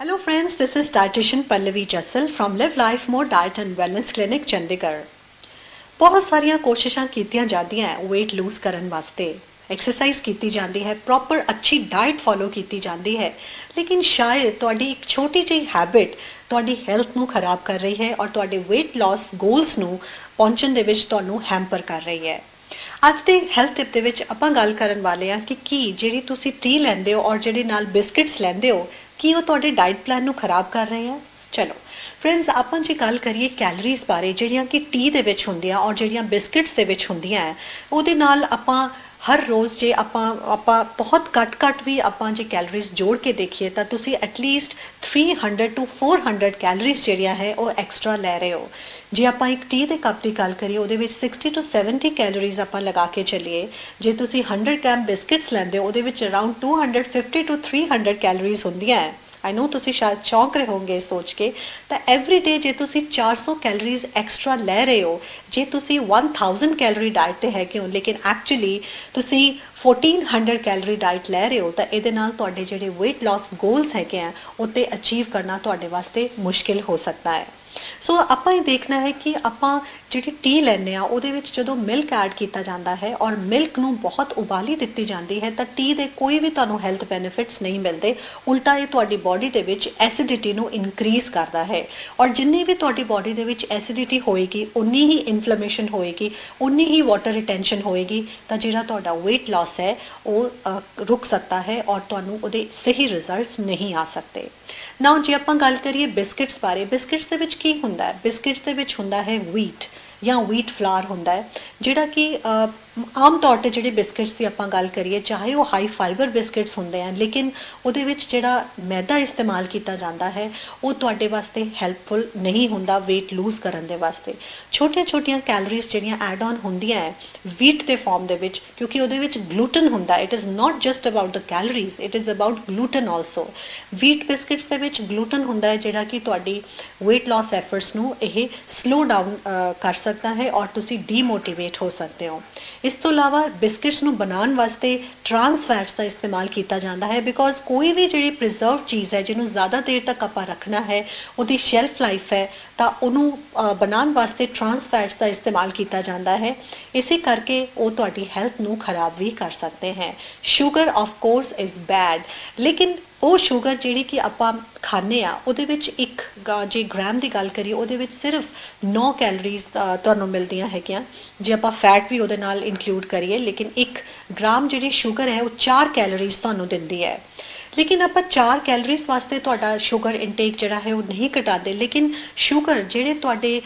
Hello friends, this is dietitian Pallavi Jassal from Live Life More Diet and Wellness Clinic Chandigarh ਬਹੁਤ ਸਾਰੀਆਂ ਕੋਸ਼ਿਸ਼ਾਂ ਕੀਤੀਆਂ ਜਾਂਦੀਆਂ ਹੈ weight lose ਕਰਨ ਵਾਸਤੇ ਐਕਸਰਸਾਈਜ਼ ਕੀਤੀ ਜਾਂਦੀ ਹੈ ਪ੍ਰੋਪਰ ਅੱਛੀ ਡਾਈਟ ਫੋਲੋ ਕੀਤੀ ਜਾਂਦੀ ਹੈ ਲੇਕਿਨ ਸ਼ਾਇਦ ਤੁਹਾਡੀ ਇੱਕ ਛੋਟੀ ਜਿਹੀ ਹੈਬਿਟ ਤੁਹਾਡੀ ਹੈਲਥ ਨੂੰ ਖਰਾਬ ਕਰ ਰਹੀ ਹੈ ਔਰ ਤੁਹਾਡੇ weight loss goals ਨੂੰ ਪਹੁੰਚਣ ਦੇ ਵਿੱਚ ਤੁਹਾਨੂੰ ਹੈਂਪਰ ਕਰ ਰਹੀ ਹੈ ਅੱਜ ਦੇ ਹੈਲਥ ਟਿਪ ਦੇ ਵਿੱਚ ਆਪਾਂ ਗੱਲ ਕਰਨ ਵਾਲੇ ਆ ਕਿ ਕੀ ਜਿਹੜੀ ਤੁਸੀਂ ਟੀ ਲੈਂਦੇ ਹੋ ਔਰ ਜਿਹੜੇ ਨਾਲ ਬਿਸਕਟਸ ਲੈਂਦੇ ਹੋ ਕੀ ਉਹ ਤੁਹਾਡੇ ਡਾਈਟ ਪਲਾਨ ਨੂੰ ਖਰਾਬ ਕਰ ਰਹੇ ਆ? ਚਲੋ ਫਰੈਂਡਸ ਆਪਾਂ ਜੇ ਗੱਲ ਕਰੀਏ ਕੈਲਰੀਜ਼ ਬਾਰੇ, ਜਿਹੜੀਆਂ ਕਿ ਟੀ ਦੇ ਵਿੱਚ ਹੁੰਦੀਆਂ ਔਰ ਜਿਹੜੀਆਂ ਬਿਸਕਟਸ ਦੇ ਵਿੱਚ ਹੁੰਦੀਆਂ ਹੈ, ਉਹਦੇ ਨਾਲ ਆਪਾਂ ਹਰ ਰੋਜ਼ ਜੇ ਆਪਾਂ ਆਪਾਂ ਬਹੁਤ ਘੱਟ ਘੱਟ ਵੀ ਆਪਾਂ ਜੇ ਕੈਲਰੀਜ਼ ਜੋੜ ਕੇ ਦੇਖੀਏ ਤਾਂ ਤੁਸੀਂ ਐਟਲੀਸਟ 300 ਟੂ 400 ਕੈਲਰੀਜ਼ ਜਿਹੜੀਆਂ ਹੈ ਉਹ ਐਕਸਟਰਾ ਲੈ ਰਹੇ ਹੋ। ਜੇ ਆਪਾਂ ਇੱਕ ਟੀ ਦੇ ਕੱਪ ਦੀ ਗੱਲ ਕਰੀਏ, ਉਹਦੇ ਵਿੱਚ 60 ਟੂ 70 ਕੈਲੋਰੀਜ਼ ਆਪਾਂ ਲਗਾ ਕੇ ਚੱਲੀਏ। ਜੇ ਤੁਸੀਂ 100 ਗ੍ਰਾਮ ਬਿਸਕਟਸ ਲੈਂਦੇ ਹੋ, ਉਹਦੇ ਵਿੱਚ ਅਰਾਊਂਡ 250 ਟੂ 300 ਕੈਲਰੀਜ਼ ਹੁੰਦੀਆਂ ਹੈ। ਆਈ نو ਤੁਸੀਂ ਸ਼ਾਇਦ ਚੌਂਕ ਰਹੇ ਹੋਗੇ ਸੋਚ ਕੇ, ਤਾਂ ਐਵਰੀ ਡੇ ਜੇ ਤੁਸੀਂ 400 ਕੈਲਰੀਜ਼ ਐਕਸਟਰਾ ਲੈ ਰਹੇ ਹੋ, ਜੇ ਤੁਸੀਂ 1000 ਕੈਲਰੀ ਡਾਈਟ ਤੇ ਹੈਗੇ ਹੋ, ਲੇਕਿਨ ਐਕਚੁਅਲੀ ਤੁਸੀਂ 1400 ਕੈਲਰੀ ਡਾਈਟ ਲੈ ਰਹੇ ਹੋ, ਤਾਂ ਇਹਦੇ ਨਾਲ ਤੁਹਾਡੇ ਜਿਹੜੇ weight loss goals ਹੈਗੇ ਆ ਉੱਤੇ ਅਚੀਵ ਕਰਨਾ ਤੁਹਾਡੇ ਵਾਸਤੇ ਮੁਸ਼ਕਿਲ ਹੋ ਸਕਦਾ ਹੈ। ਸੋ ਆਪਾਂ ਇਹ ਦੇਖਣਾ ਹੈ ਕਿ ਆਪਾਂ ਜਿਹੜੀ ਟੀ ਲੈਂਦੇ ਆ ਉਹਦੇ ਵਿੱਚ ਜਦੋਂ ਮਿਲਕ ਐਡ ਕੀਤਾ ਜਾਂਦਾ ਹੈ ਔਰ ਮਿਲਕ ਨੂੰ ਬਹੁਤ ਉਬਾਲੀ ਦਿੱਤੀ ਜਾਂਦੀ ਹੈ, ਤਾਂ ਟੀ ਦੇ ਕੋਈ ਵੀ ਤੁਹਾਨੂੰ ਹੈਲਥ ਬੈਨੀਫਿਟਸ ਨਹੀਂ ਮਿਲਦੇ, ਉਲਟਾ ਇਹ ਤੁਹਾਡੀ ਬਾਡੀ ਦੇ ਵਿੱਚ ਐਸਿਡਿਟੀ ਨੂੰ ਇਨਕਰੀਜ਼ ਕਰਦਾ ਹੈ। ਔਰ ਜਿੰਨੀ ਵੀ ਤੁਹਾਡੀ ਬਾਡੀ ਦੇ ਵਿੱਚ ਐਸਿਡਿਟੀ ਹੋਏਗੀ, ਉਨੀ ਹੀ ਇਨਫਲੇਮੇਸ਼ਨ ਹੋਏਗੀ, ਉਨੀ ਹੀ ਵਾਟਰ ਰਿਟੈਂਸ਼ਨ ਹੋਏਗੀ, ਤਾਂ ਜਿਹੜਾ ਤੁਹਾਡਾ weight loss ਹੈ, ਉਹ ਰੁਕ ਸਕਦਾ ਹੈ ਔਰ ਤੁਹਾਨੂੰ ਉਹਦੇ ਸਹੀ ਰਿਜ਼ਲਟਸ ਨਹੀਂ ਆ ਸਕਦੇ। ਨਾਓ ਜੇ ਆਪਾਂ ਗੱਲ ਕਰੀਏ ਬਿਸਕਟਸ ਬਾਰੇ ਬਿਸਕਟਸ ਦੇ ਵਿੱਚ ਕੀ ਹੁੰਦਾ ਹੈ? ਬਿਸਕਟਸ ਦੇ ਵਿੱਚ ਹੁੰਦਾ ਹੈ ਵੀਟ ਜਾਂ ਵੀਟ ਫਲਾਰ ਹੁੰਦਾ ਹੈ। ਜਿਹੜਾ ਕਿ ਆਮ ਤੌਰ ਤੇ ਜਿਹੜੇ ਬਿਸਕਟਸ ਦੀ ਆਪਾਂ ਗੱਲ ਕਰੀਏ, ਚਾਹੇ ਉਹ ਹਾਈ ਫਾਈਬਰ ਬਿਸਕਟਸ ਹੁੰਦੇ ਆ, ਲੇਕਿਨ ਉਹਦੇ ਵਿੱਚ ਜਿਹੜਾ ਮੈਦਾ ਇਸਤੇਮਾਲ ਕੀਤਾ ਜਾਂਦਾ ਹੈ, ਉਹ ਤੁਹਾਡੇ ਵਾਸਤੇ ਹੈਲਪਫੁਲ ਨਹੀਂ ਹੁੰਦਾ weight lose ਕਰਨ ਦੇ ਵਾਸਤੇ। ਛੋਟੀਆਂ-ਛੋਟੀਆਂ ਕੈਲੋਰੀਜ਼ ਜਿਹੜੀਆਂ ਐਡ ਆਨ ਹੁੰਦੀਆਂ ਹੈ ਵੀਟ ਦੇ ਫਾਰਮ ਦੇ ਵਿੱਚ, ਕਿਉਂਕਿ ਉਹਦੇ ਵਿੱਚ ਗਲੂਟਨ ਹੁੰਦਾ it is not just about the calories it is about gluten also wheat biscuits ਦੇ ਵਿੱਚ ਗਲੂਟਨ ਹੁੰਦਾ ਹੈ, ਜਿਹੜਾ ਕਿ ਤੁਹਾਡੀ weight loss efforts ਨੂੰ ਇਹ ਸਲੋ ਡਾਊਨ ਕਰ ਸਕਦਾ ਹੈ ਔਰ ਤੁਸੀਂ ਡੀਮੋਟੀਵੇਟ ਹੋ ਸਕਦੇ ਹੋ। ਇਸ ਤੋਂ ਇਲਾਵਾ ਬਿਸਕਟਸ ਨੂੰ ਬਣਾਉਣ ਵਾਸਤੇ ਟਰਾਂਸ ਫੈਟਸ ਦਾ ਇਸਤੇਮਾਲ ਕੀਤਾ ਜਾਂਦਾ ਹੈ ਬਿਕੋਜ਼ ਕੋਈ ਵੀ ਜਿਹੜੀ ਪ੍ਰੀਜ਼ਰਵ ਚੀਜ਼ ਹੈ ਜਿਹਨੂੰ ਜ਼ਿਆਦਾ ਦੇਰ ਤੱਕ ਆਪਾਂ ਰੱਖਣਾ ਹੈ, ਉਹਦੀ ਸ਼ੈਲਫ ਲਾਈਫ ਹੈ, ਤਾਂ ਉਹਨੂੰ ਬਣਾਉਣ ਵਾਸਤੇ ਟਰਾਂਸ ਫੈਟਸ ਦਾ ਇਸਤੇਮਾਲ ਕੀਤਾ ਜਾਂਦਾ ਹੈ। ਇਸੇ ਕਰਕੇ ਉਹ ਤੁਹਾਡੀ ਹੈਲਥ ਨੂੰ ਖਰਾਬ ਵੀ ਕਰ ਸਕਦੇ ਹੈ। Sugar of course is bad ਲੇਕਿਨ ਉਹ ਸ਼ੂਗਰ ਜਿਹੜੀ ਕਿ ਆਪਾਂ ਖਾਂਦੇ ਆ, ਉਹਦੇ ਵਿੱਚ ਇੱਕ ਗ- ਜੇ ਗ੍ਰਾਮ ਦੀ ਗੱਲ ਕਰੀਏ, ਉਹਦੇ ਵਿੱਚ ਸਿਰਫ 9 ਕੈਲਰੀਜ਼ ਤੁਹਾਨੂੰ ਮਿਲਦੀਆਂ ਹੈਗੀਆਂ। ਜੇ ਆਪਾਂ ਫੈਟ ਵੀ ਉਹਦੇ ਨਾਲ ਇਨਕਲੂਡ ਕਰੀਏ, ਲੇਕਿਨ ਇੱਕ ਗ੍ਰਾਮ ਜਿਹੜੀ ਸ਼ੂਗਰ ਹੈ, ਉਹ 4 ਕੈਲਰੀਜ਼ ਤੁਹਾਨੂੰ ਦਿੰਦੀ ਹੈ। ਲੇਕਿਨ ਆਪਾਂ 4 ਕੈਲਰੀਜ਼ ਵਾਸਤੇ ਤੁਹਾਡਾ ਸ਼ੂਗਰ ਇਨਟੇਕ ਜਿਹੜਾ ਹੈ, ਉਹ ਨਹੀਂ ਘਟਾਉਂਦੇ। ਲੇਕਿਨ ਸ਼ੂਗਰ ਜਿਹੜੇ ਤੁਹਾਡੇ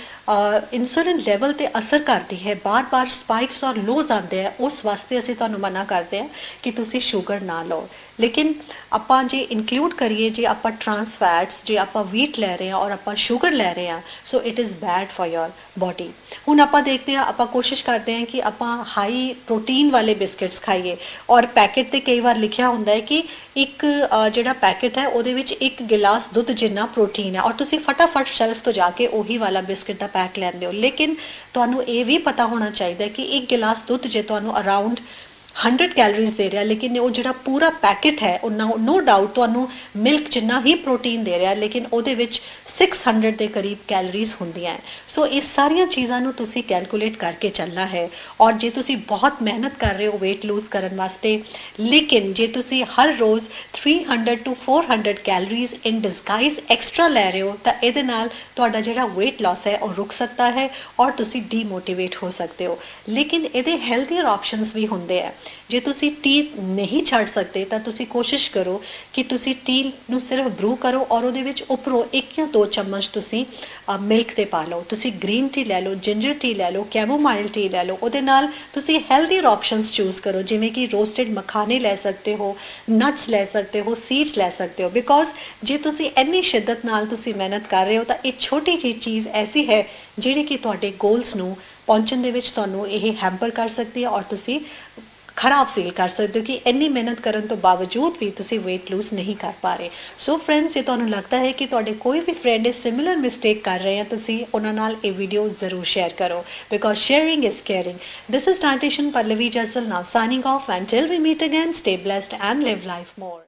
ਇਨਸੂਲਿਨ ਲੈਵਲ ਤੇ ਅਸਰ ਕਰਦੀ ਹੈ, ਬਾਰ-ਬਾਰ ਸਪਾਈਕਸ ਔਰ ਲੋਜ਼ ਆਉਂਦੇ ਆ, ਉਸ ਵਾਸਤੇ ਅਸੀਂ ਤੁਹਾਨੂੰ ਮਨਾ ਕਰਦੇ ਆ ਕਿ ਤੁਸੀਂ ਸ਼ੂਗਰ ਨਾ ਲਓ। ਲੇਕਿਨ ਆਪਾਂ ਜੇ ਇਨਕਲੂਡ ਕਰੀਏ, ਜੇ ਆਪਾਂ ਟ੍ਰਾਂਸ ਫੈਟਸ ਜੇ ਆਪਾਂ ਵੀਟ ਲੈ ਰਹੇ ਹਾਂ ਔਰ ਆਪਾਂ ਸ਼ੂਗਰ ਲੈ ਰਹੇ ਹਾਂ so it is bad for your body ਹੁਣ ਆਪਾਂ ਦੇਖਦੇ ਹਾਂ, ਆਪਾਂ ਕੋਸ਼ਿਸ਼ ਕਰਦੇ ਹਾਂ ਕਿ ਆਪਾਂ ਹਾਈ ਪ੍ਰੋਟੀਨ ਵਾਲੇ ਬਿਸਕਟਸ ਖਾਈਏ। ਔਰ ਪੈਕੇਟ ਤੇ ਕਈ ਵਾਰ ਲਿਖਿਆ ਹੁੰਦਾ ਹੈ ਕਿ ਇੱਕ ਜਿਹੜਾ ਪੈਕੇਟ ਹੈ, ਉਹਦੇ ਵਿੱਚ ਇੱਕ ਗਿਲਾਸ ਦੁੱਧ ਜਿੰਨਾ ਪ੍ਰੋਟੀਨ ਹੈ। ਔਰ ਤੁਸੀਂ ਫਟਾਫਟ ਸ਼ੈਲਫ ਤੋਂ ਜਾ ਕੇ ਉਹੀ ਵਾਲਾ ਬਿਸਕਟ ਦਾ ਪੈਕ ਲੈਂਦੇ ਹੋ। ਲੇਕਿਨ ਤੁਹਾਨੂੰ ਇਹ ਵੀ ਪਤਾ ਹੋਣਾ ਚਾਹੀਦਾ ਕਿ ਇੱਕ ਗਿਲਾਸ ਦੁੱਧ ਜੇ ਤੁਹਾਨੂੰ ਅਰਾਊਂਡ 100 ਕੈਲਰੀਜ਼ ਦੇ ਰਿਹਾ, ਲੇਕਿਨ ਉਹ ਜਿਹੜਾ ਪੂਰਾ ਪੈਕੇਟ ਹੈ ਉਹ ਨੋ ਡਾਊਟ ਤੁਹਾਨੂੰ ਮਿਲਕ ਜਿੰਨਾ ਹੀ ਪ੍ਰੋਟੀਨ ਦੇ ਰਿਹਾ, ਲੇਕਿਨ ਉਹਦੇ ਵਿੱਚ 600 ਦੇ ਕਰੀਬ ਕੈਲਰੀਜ਼ ਹੁੰਦੀਆਂ ਸੋ ਇਹ ਸਾਰੀਆਂ ਚੀਜ਼ਾਂ ਨੂੰ ਤੁਸੀਂ ਕੈਲਕੂਲੇਟ ਕਰਕੇ ਚੱਲਣਾ ਹੈ। ਔਰ ਜੇ ਤੁਸੀਂ ਬਹੁਤ ਮਿਹਨਤ ਕਰ ਰਹੇ ਹੋ weight lose ਕਰਨ ਵਾਸਤੇ, ਲੇਕਿਨ ਜੇ ਤੁਸੀਂ ਹਰ ਰੋਜ਼ 300 to 400 calories in disguise extra ਲੈ ਰਹੇ ਹੋ, ਤਾਂ ਇਹਦੇ ਨਾਲ ਤੁਹਾਡਾ ਜਿਹੜਾ weight loss ਹੈ, ਉਹ ਰੁਕ ਸਕਦਾ ਹੈ ਔਰ ਤੁਸੀਂ ਡੀਮੋਟੀਵੇਟ ਹੋ ਸਕਦੇ ਹੋ। ਲੇਕਿਨ ਇਹਦੇ ਹੈਲਥੀਅਰ ਆਪਸ਼ਨਸ ਵੀ ਹੁੰਦੇ ਆ ਜੇ ਤੁਸੀਂ ਟੀ ਨਹੀਂ ਛੱਡ ਸਕਦੇ, ਤਾਂ ਤੁਸੀਂ ਕੋਸ਼ਿਸ਼ ਕਰੋ ਕਿ ਤੁਸੀਂ ਟੀ ਨੂੰ ਸਿਰਫ ਬਰੂ ਕਰੋ ਔਰ ਉਹਦੇ ਵਿੱਚ ਉੱਪਰੋਂ ਇੱਕ ਜਾਂ ਦੋ ਚਮਚ ਤੁਸੀਂ ਮਿਲਕ 'ਤੇ ਪਾ ਲਓ। ਤੁਸੀਂ ਗ੍ਰੀਨ ਟੀ ਲੈ ਲਓ ਜਿੰਜਰ ਟੀ ਲੈ ਲਓ ਕੈਮੋਮਾਈਲ ਟੀ ਲੈ ਲਓ। ਉਹਦੇ ਨਾਲ ਤੁਸੀਂ ਹੈਲਥੀਅਰ ਆਪਸ਼ਨਸ ਚੂਜ਼ ਕਰੋ, ਜਿਵੇਂ ਕਿ ਰੋਸਟਡ ਮਖਾਨੇ ਲੈ ਸਕਦੇ ਹੋ ਨਟਸ ਲੈ ਸਕਦੇ ਹੋ ਸੀਡਸ ਲੈ ਸਕਦੇ ਹੋ। ਬਿਕੋਜ਼ ਜੇ ਤੁਸੀਂ ਇੰਨੀ ਸ਼ਿੱਦਤ ਨਾਲ ਤੁਸੀਂ ਮਿਹਨਤ ਕਰ ਰਹੇ ਹੋ, ਤਾਂ ਇਹ ਛੋਟੀ ਜਿਹੀ ਚੀਜ਼ ਐਸੀ ਹੈ ਜਿਹੜੀ ਕਿ ਤੁਹਾਡੇ ਗੋਲਸ ਨੂੰ ਪਹੁੰਚਣ ਦੇ ਵਿੱਚ ਤੁਹਾਨੂੰ ਇਹ ਹੈਂਪਰ ਕਰ ਸਕਦੀ ਹੈ ਔਰ ਤੁਸੀਂ ਖਰਾਬ ਫੀਲ ਕਰ ਸਕਦੇ ਹੋ ਕਿ ਇੰਨੀ ਮਿਹਨਤ ਕਰਨ ਤੋਂ ਬਾਵਜੂਦ ਵੀ ਤੁਸੀਂ weight lose ਨਹੀਂ ਕਰ ਪਾ ਰਹੇ। ਸੋ ਫਰੈਂਡਸ ਜੇ ਤੁਹਾਨੂੰ ਲੱਗਦਾ ਹੈ ਕਿ ਤੁਹਾਡੇ ਕੋਈ ਵੀ ਫਰੈਂਡ ਇਸ ਸਿਮਿਲਰ ਮਿਸਟੇਕ ਕਰ ਰਹੇ ਆ, ਤੁਸੀਂ ਉਹਨਾਂ ਨਾਲ ਇਹ ਵੀਡੀਓ ਜ਼ਰੂਰ ਸ਼ੇਅਰ ਕਰੋ। Because sharing is caring this is dietitian Pallavi Jasal now signing off until we meet again, stay blessed and live life more